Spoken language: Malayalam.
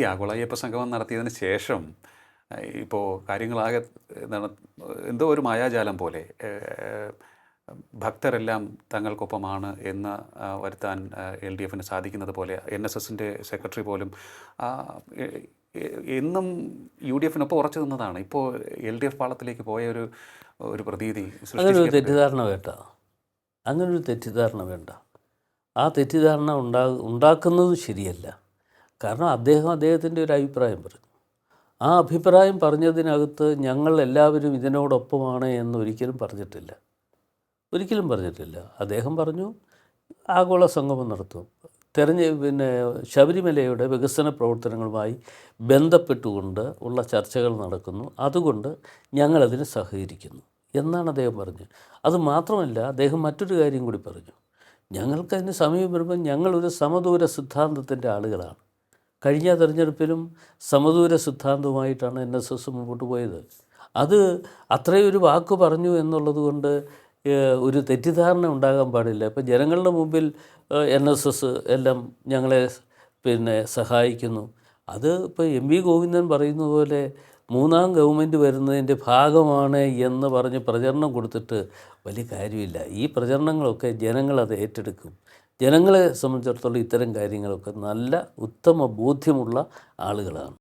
ഈ ആഗോള അയ്യപ്പ സംഗമം നടത്തിയതിന് ശേഷം ഇപ്പോൾ കാര്യങ്ങളാകെ എന്താണ് എന്തോ ഒരു മായാജാലം പോലെ ഭക്തരെല്ലാം തങ്ങൾക്കൊപ്പമാണ് എന്ന് വരുത്താൻ എൽ ഡി എഫിന് സാധിക്കുന്നത് പോലെ എൻ എസ് എസിന്റെ സെക്രട്ടറി പോലും എന്നും യു ഡി എഫിനൊപ്പം ഉറച്ചു നിന്നതാണ്. ഇപ്പോൾ എൽ ഡി എഫ് പാളത്തിലേക്ക് പോയ ഒരു ഒരു പ്രതീതി അങ്ങനൊരു തെറ്റിദ്ധാരണ വേണ്ട. അങ്ങനൊരു തെറ്റിദ്ധാരണ വേണ്ട. ആ തെറ്റിദ്ധാരണ ഉണ്ടാ ഉണ്ടാക്കുന്നത് ശരിയല്ല. കാരണം അദ്ദേഹം അദ്ദേഹത്തിന്റെ ഒരു അഭിപ്രായം പറഞ്ഞു. ആ അഭിപ്രായം പറഞ്ഞതിനകത്ത് ഞങ്ങൾ എല്ലാവരും ഇതിനോടൊപ്പമാണ് എന്ന് ഒരിക്കലും പറഞ്ഞിട്ടില്ല. ഒരിക്കലും പറഞ്ഞിട്ടില്ല. അദ്ദേഹം പറഞ്ഞു ആഗോള സംഗമം നടത്തും. തെരഞ്ഞ പിന്നെ ശബരിമലയുടെ വികസന പ്രവർത്തനങ്ങളുമായി ബന്ധപ്പെട്ടുകൊണ്ട് ഉള്ള ചർച്ചകൾ നടക്കുന്നു. അതുകൊണ്ട് ഞങ്ങളതിന് സഹകരിക്കുന്നു എന്നാണ് അദ്ദേഹം പറഞ്ഞത്. അത് മാത്രമല്ല അദ്ദേഹം മറ്റൊരു കാര്യം കൂടി പറഞ്ഞു. ഞങ്ങൾക്കതിന് സമയം വരുമ്പോൾ ഞങ്ങളൊരു സമദൂര സിദ്ധാന്തത്തിന്റെ ആളുകളാണ്. കഴിഞ്ഞ തെരഞ്ഞെടുപ്പിലും സമദൂര സിദ്ധാന്തവുമായിട്ടാണ് എൻ എസ് എസ് മുമ്പോട്ട് പോയത്. അത് അത്രയും ഒരു വാക്ക് പറഞ്ഞു എന്നുള്ളത് കൊണ്ട് ഒരു തെറ്റിദ്ധാരണ ഉണ്ടാകാൻ പാടില്ല. ഇപ്പം ജനങ്ങളുടെ മുമ്പിൽ എൻ എസ് എസ് എല്ലാം ഞങ്ങളെ പിന്നെ സഹായിക്കുന്നു. അത് ഇപ്പോൾ എം വി ഗോവിന്ദൻ പറയുന്ന പോലെ മൂന്നാം ഗവൺമെന്റ് വരുന്നതിന്റെ ഭാഗമാണ് എന്ന് പറഞ്ഞ് പ്രചരണം കൊടുത്തിട്ട് വലിയ കാര്യമില്ല. ഈ പ്രചരണങ്ങളൊക്കെ ജനങ്ങളത് ഏറ്റെടുക്കും. ജനങ്ങളെ സംബന്ധിച്ചിടത്തോളം ഇത്തരം കാര്യങ്ങളൊക്കെ നല്ല ഉത്തമ ബോധ്യമുള്ള ആളുകളാണ്.